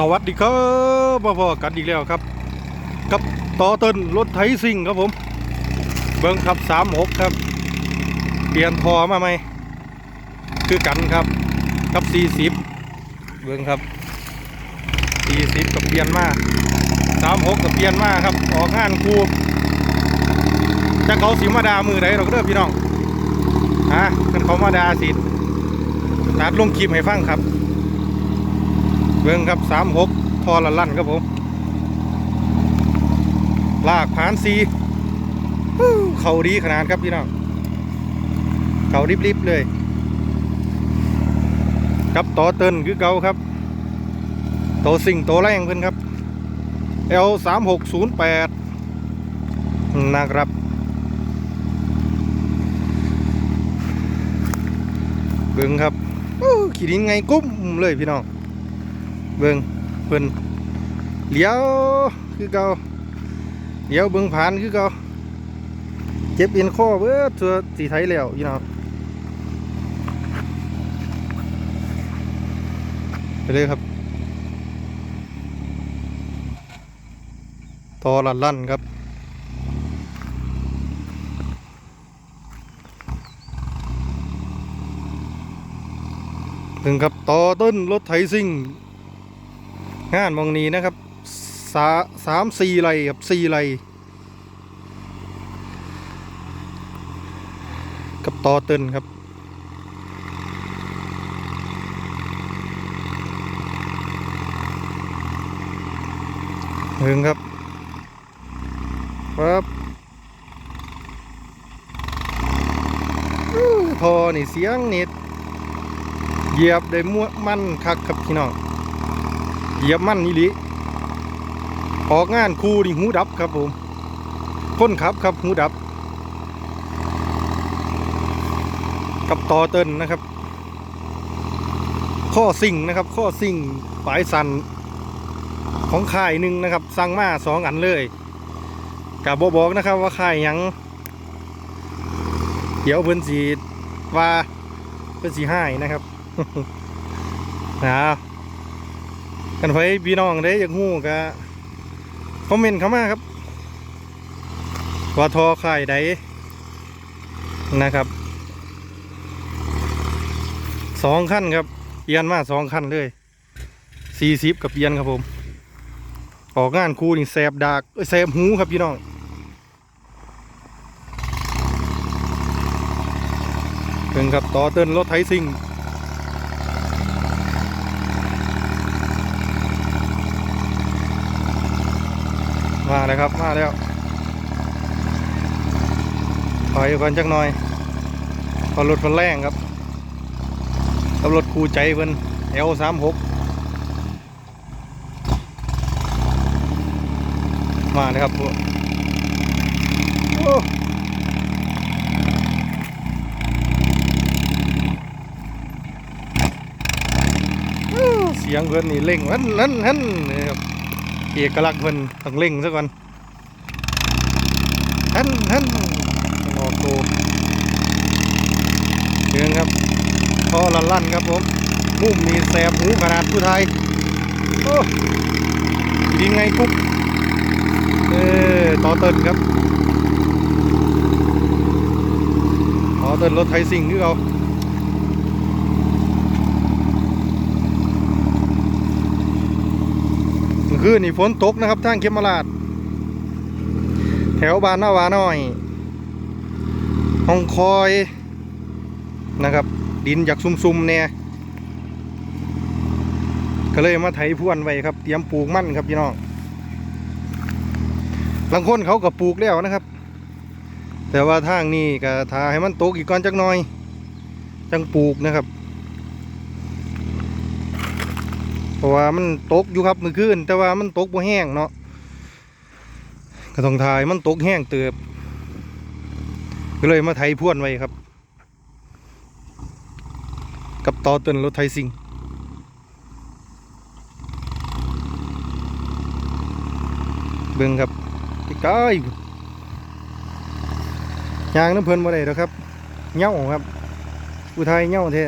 สวัสดีครับมาพอกันอีกแล้วครับ กับต่อเต้นรถไถซิ่งครับผม เบิ้งครับสามหกครับ เปลี่ยนทอมาไหม คือกันครับ กับสี่สิบเบิ้งครับสี่สิบกับเปลี่ยนมาสามหกกับเปลี่ยนมาครับ ออกงานครูจะเขาสีมาดามือไหนเราก็เด้อพี่น้องฮะกันเขามาดาสิตัดลงคลิปให้ฟังครับ บิ้งครับสามหกทอละลั่นครับผม ลากผ่านสีเขาดีขนาดครับพี่น้องเขาริบๆเลย ครับต่อเตินคือเก่าครับโตสิ่งโตแรงเพิ่นครับ L สามหกศูนย์แปดนะครับ เบิ้งครับขี่ดินไงกุ้มเลยพี่น้อง เบิ่งเพิ่นเลี้ยวคือเก่าเลี้ยวเบิ่งผ่านคือเก่าเจ็บเอ็นคอเบิดตัวสีไทยแล้วพี่น้อไปเลยครับทอลันลั่นครับถึงครับต่อต้นรถไถซิ่ง งานมองนี้นะครับสาสามสี่ไรครับสี่ไรกับต่อเตินครับถึงครับปั๊บอู้ทอนี่เสียงนิดเหยียบได้มั่วมันคักครับพี่น้อง เหยียบมันนี่ลิออกงานคูนี่หูดับครับผมคนขับครับหูดับ กับต่อเติ้นนะครับ ข้อสิ่งนะครับ ข้อสิ่งปลายสันของค่ายหนึ่งนะครับสั่งมาสองอันเลยกับบอกนะครับว่าค่ายยังเดี๋ยวเพิ่นสีว่าเพิ่นสีให้นะครับนะ กันไปพี่น้องได้อยากหู้ก็คอมเมนต์เข้ามาครับว่าทอขายใดนะครับสองขั้นครับเปลี่ยนมาสองขั้นเลยสี่สิบกับเปลี่ยนครับผม ออกงานคูนี่แสบดากแสบหูครับพี่น้องถึงครับต่อเติ้นรถไถซิ่ง มาแล้วครับ มาแล้วถอยก่อนจักหน่อยพอรถมันแรงครับกับรถคูใจเพิ่น L สามหกมาเลยครับพวกเสียงเพิ่นนี่เร่งหันหันหันนี่ครับ เอกลักษณ์เพิ่นต้องเล่งซะก่อนฮันฮันออกโตเดืองครับพอลันลั่นครับผมมุ่มมีแสบหูขนาดผู้ไทยโอ้ยิงไงกุ๊บเออต่อเตินครับต่อเตินรถไทยสิ่งที่เรา มื่อคืนนี่ฝนตกนะครับทางเขมราดแถวบ้านนาวาน้อยห้องคอยนะครับ ดินจากซุ่มๆเนี่ยก็เลยมาไถพรวนไว้ครับ เตรียมปลูกมั่นครับพี่น้องบางคนเขาก็ปลูกแล้วนะครับ แต่ว่าทางนี้ก็ทาให้มันตกอีกก่อนจักหน่อย จังปลูกนะครับ เพราะว่ามันตกอยู่ครับเมื่อคืนแต่ว่ามันตกบ่แห้งเนาะกระทองทายมันตกแห้งเติบก็เลยมาไถพ่วนไว้ครับ กับต่อเตินรถไทยซิงเบิ่งครับใกล้ยางน้ำเพลินมาได้แล้วครับเง่าครับ อุทัยเง่าแท้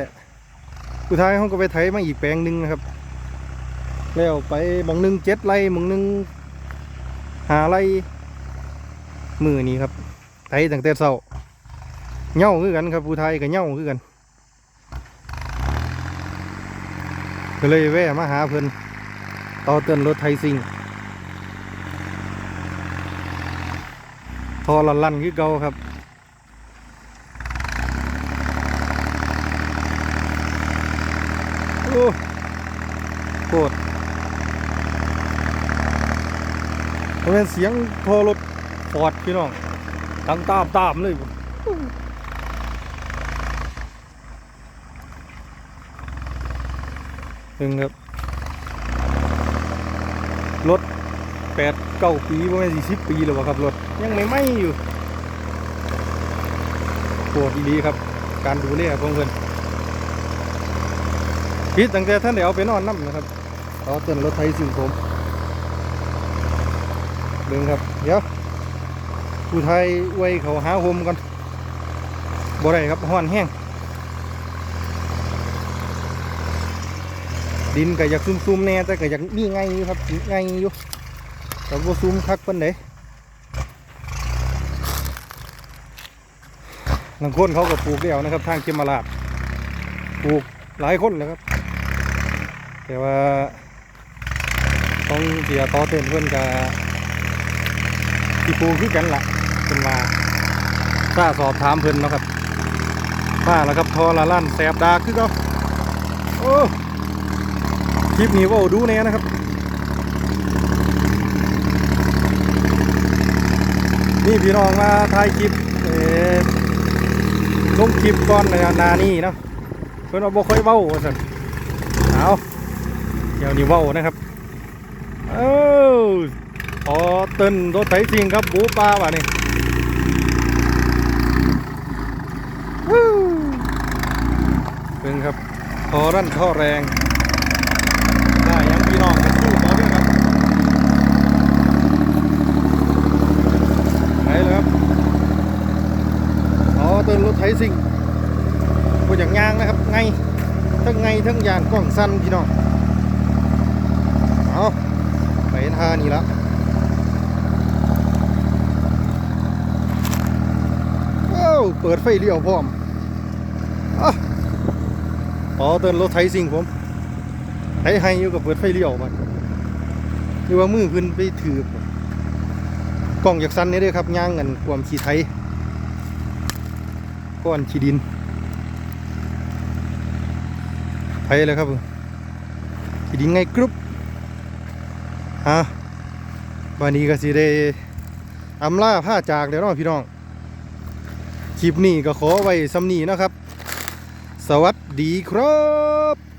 อุทัยเขาก็ไปไถมาอีกแปลงหนึ่งนะครับ แล้วไปหมองหนึ่งเจ็ดไร่หมองหนึ่งหาไร่มือนี้ครับไทยตั้งแต่เช้าเหย่าคือกันครับผู้ไทยกับเหย่าคือกันก็เลยแวะมาหาเพิ่อนต่อเตือนรถไทยซิงทอลันลันคือเก่าครับโอ้โคตรมัน เป็นเสียงโทรรถฟอดพี่น้องตังตามตามเลยหนึ่งครับรถแปดเก้าปีประมาณสี่สิบปีแล้ววะครับรถยังไม่ไหม้อยู่โคตรดีครับ การดูแลของเพื่อนพิษตั้งแต่ท่านเดี๋ยวเอาไปนอนน้ำนะครับเอาเตือนรถไทยสิ่งผม เดินครับเดี๋ยวผู้ไทยไว้เขาหาโฮมกันบ่ได้ครับห้อนแห้งดินก็อยากซุ่มๆแน่แต่ก็อยากมีไงอยู่ครับไงอยู่แต่บ่ซุ่มคักเพิ่นเด้บางคนเขาก็ปลูกแล้วนะครับ ทางเขมราชปลูกหลายคนเลยครับ แต่ว่าต้องเสียต่อเต้นเพื่อนกับีปูคือกันละเป็นมาถ้าสอบถามเพื่อนนะครับมาแล้วครับทอละลั่นแสบดาคือเขาโอ้คลิปนี้ว่าดูแน่นะครับ นี่พี่น้องมาถ่ายคลิปเอ่อลงคลิปก่อนในนานี่เนาะเพื่อนว่าบ่ค่อยเว้าว่าสันเอาเดี๋ยวนี้เว้านะครับ เอ้า พอเต้นรถไถจริงครับบูปลาว่ะนี่เป็นครับพอรั่นท่อแรงได้ยังพี่น้องกันสู้มาด้วยครับไหนเลยครับอ๋อเต้นรถไถซิ่งก็อย่างยางนะครับไงทั้งไงทั้งยานกล้องสั้นพี่น้องเอาไปท่านี่และ เอ้าเปิดไฟเลี้ยวพร้อมอ๋อเตือนรถไถสิ่งผมไถให้อยู่กับเปิดไฟเลี้ยวมันนี่ว่ามือขึ้นไปถือกล้องอยากสั้นนี่ด้วยครับย่างเงินความขี่ไทยก้อนขี้ดินไปเลยครับขีดินไงกรุ๊ปฮะวันนี้ก็สิได้อำลาผ้าจากเดี๋ยวเนาะพี่น้อง คลิปนี้ก็ขอไว้สำนีนะครับ สวัสดีครับ